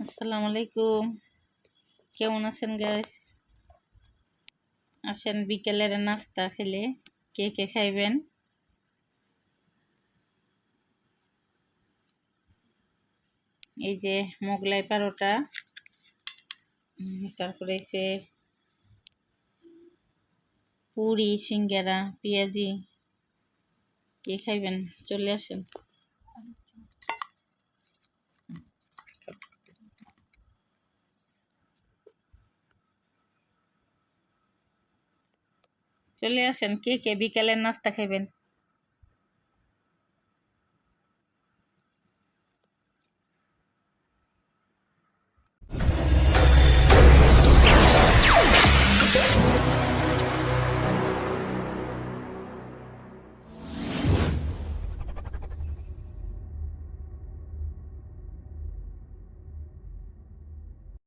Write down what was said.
আসসালামু আলাইকুম। কেমন আছেন গাইস আসেন বিকেলের নাস্তা খেলে কে কে খাইবেন? এই যে মোগলাই পারোটা তারপরে এসে পুরি, সিঙ্গারা, পেঁয়াজি, কে খাইবেন? চলে আসেন। চলে আসেন কে কে বিকেলের নাস্তা খাইবেন?